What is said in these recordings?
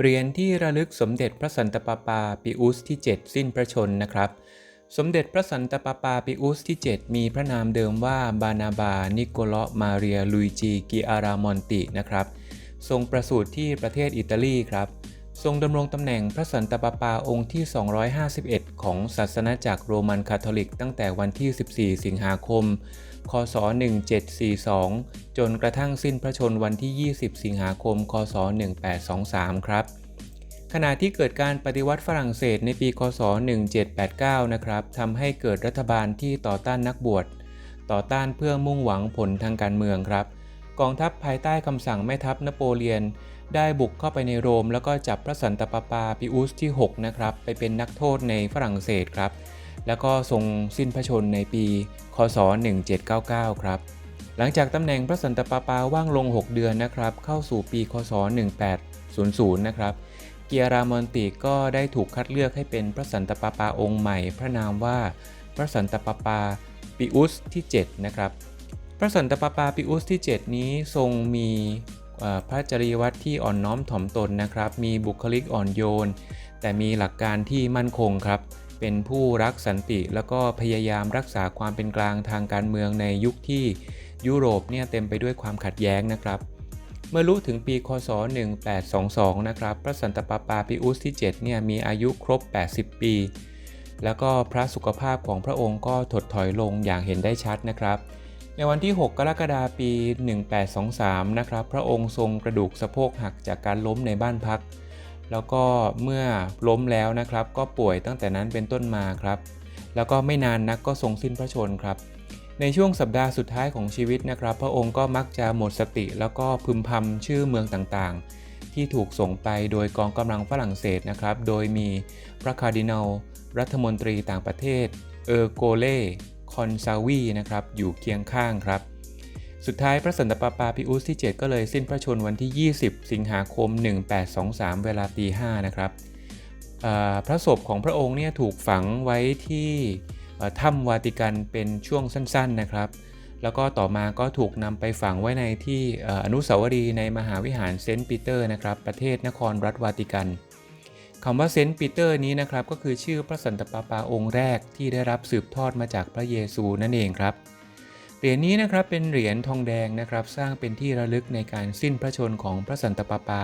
เหรียญที่ระลึกสมเด็จพระสันตะปาปาปิอุสที่ 7 สิ้นพระชนนะครับ สมเด็จพระสันตะปาปาปิอุสที่ 7 มีพระนามเดิมว่าบานาบา นิโกลมาเรียลุยจีกิอารามอนตินะครับ ทรงประสูติที่ประเทศอิตาลีครับ ทรงดำรงตำแหน่งพระสันตะปาปาองค์ที่ 251 ของศาสนาจักรโรมันคาทอลิกตั้งแต่วันที่ 14 สิงหาคม คศ 1742 จนกระทั่งสิ้นพระชนวันที่ 20 สิงหาคม คศ 1823 ครับ ขณะที่เกิดการปฏิวัติฝรั่งเศสในปี คศ 1789 นะครับทำให้เกิดรัฐบาลที่ต่อต้านนักบวช ต่อต้านเพื่อมุ่งหวังผลทางการเมืองครับ กองทัพภายใต้คำสั่งแม่ทัพนโปเลียน ได้บุกเข้าไปในโรม แล้วก็จับพระสันตะปาปาปิอุสที่ 6 นะครับ ไปเป็นนักโทษในฝรั่งเศสครับ แล้วก็ทรงสิ้นพระชนในปี คศ 1799 ครับ หลังจากตำแหน่งพระสันตะปาปาว่างลง 6 เดือนนะครับ เข้าสู่ปี คศ 1800 นะครับเกียรามอนติก็ได้ถูกคัดเลือกให้เป็นพระสันตะปาปาองค์ใหม่ พระนามว่าพระสันตะปาปาปิอุสที่ 7 นะครับ ระสันตะปาปาปิอุสที่ 7 นี้ทรงมีพระจริยวัตรที่อ่อนน้อมถ่อมตนนะครับ มีบุคลิกอ่อนโยน แต่มีหลักการที่มั่นคงครับ เป็นผู้รักสันติ แล้วก็พยายามรักษาความเป็นกลางทางการเมืองในยุคที่ยุโรปเนี่ยเต็มไปด้วยความขัดแย้งนะครับ เมื่อรู้ถึงปีคศ 1822 นะครับพระสันตะปาปาปิอุสที่7เนี่ยมีอายุครบ 80 ปี แล้วก็พระสุขภาพของพระองค์ก็ถดถอยลงอย่างเห็นได้ชัดนะครับ ในวันที่ 6 กรกฎาคมปี 1823 นะครับ พระองค์ทรงกระดูกสะโพกหักจากการล้มในบ้านพัก แล้วก็เมื่อล้มแล้วนะครับ ก็ป่วยตั้งแต่นั้นเป็นต้นมาครับ แล้วก็ไม่นานนักก็ทรงสิ้นพระชนครับ ในช่วงสัปดาห์สุดท้ายของชีวิตนะครับ พระองค์ก็มักจะหมดสติ แล้วก็พึมพำชื่อเมืองต่างๆ ที่ถูกส่งไปโดยกองกำลังฝรั่งเศสนะครับ โดยมีพระคาร์ดินัล รัฐมนตรีต่างประเทศ เออร์โกเล่ คอนซาวีนะครับ อยู่เคียงข้างครับ สุดท้ายพระสันตะปาปาพิอุสที่ 7 ก็เลยสิ้นพระชนม์วันที่ 20 สิงหาคม 1823 เวลาตี5นะครับพระศพของพระองค์เนี่ยถูกฝังไว้ที่ถ้ำวาติกันเป็นช่วงสั้นๆนะครับ แล้วก็ต่อมาก็ถูกนำไปฝังไว้ในที่เอ่ออนุสาวรีย์ในมหาวิหารเซนต์ปีเตอร์นะครับ ประเทศนครรัฐวาติกัน คำว่าเซนต์ปีเตอร์นี้นะครับก็คือชื่อพระสันตะปาปาองค์แรกที่ได้รับสืบทอดมาจากพระเยซูนั่นเองครับเหรียญนี้นะครับเป็นเหรียญทองแดงนะครับสร้างเป็นที่ระลึกในการสิ้นพระชนม์ของพระสันตะปาปา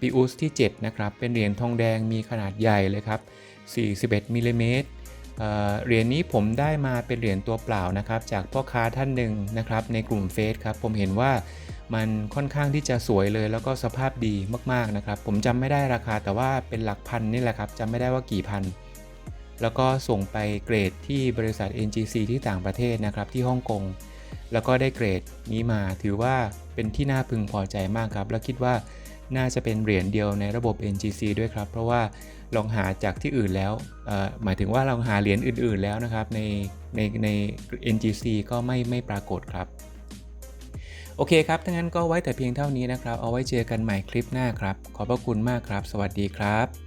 ปิอุสที่7นะครับเป็นเหรียญทองแดงมีขนาดใหญ่เลยครับ 41มิลลิเมตรเอ่อเหรียญนี้ผมได้มาเป็นเหรียญตัวเปล่านะครับจากพ่อค้าท่านหนึ่งนะครับในกลุ่มเฟซครับผมเห็นว่า มันค่อนข้างที่จะสวยเลยแล้วก็สภาพดีมากๆนะครับ ผมจำไม่ได้ราคาแต่ว่าเป็นหลักพันนี่แหละครับจำไม่ได้ว่ากี่พัน แล้วก็ส่งไปเกรดที่บริษัท NGC ที่ต่างประเทศนะครับที่ฮ่องกงแล้วก็ได้เกรดนี้มาถือว่าเป็นที่น่าพึงพอใจมากครับ แล้วคิดว่าน่าจะเป็นเหรียญเดียวในระบบ NGC ด้วยครับ เพราะว่าลองหาจากที่อื่นแล้ว หมายถึงว่าลองหาเหรียญอื่น ๆแล้วนะครับในในใน NGC ก็ไม่ไม่ปรากฏครับ โอเคครับถ้างั้นก็ไว้แต่เพียงเท่านี้นะครับ เอาไว้เจอกันใหม่คลิปหน้าครับ ขอบพระคุณมากครับ สวัสดีครับ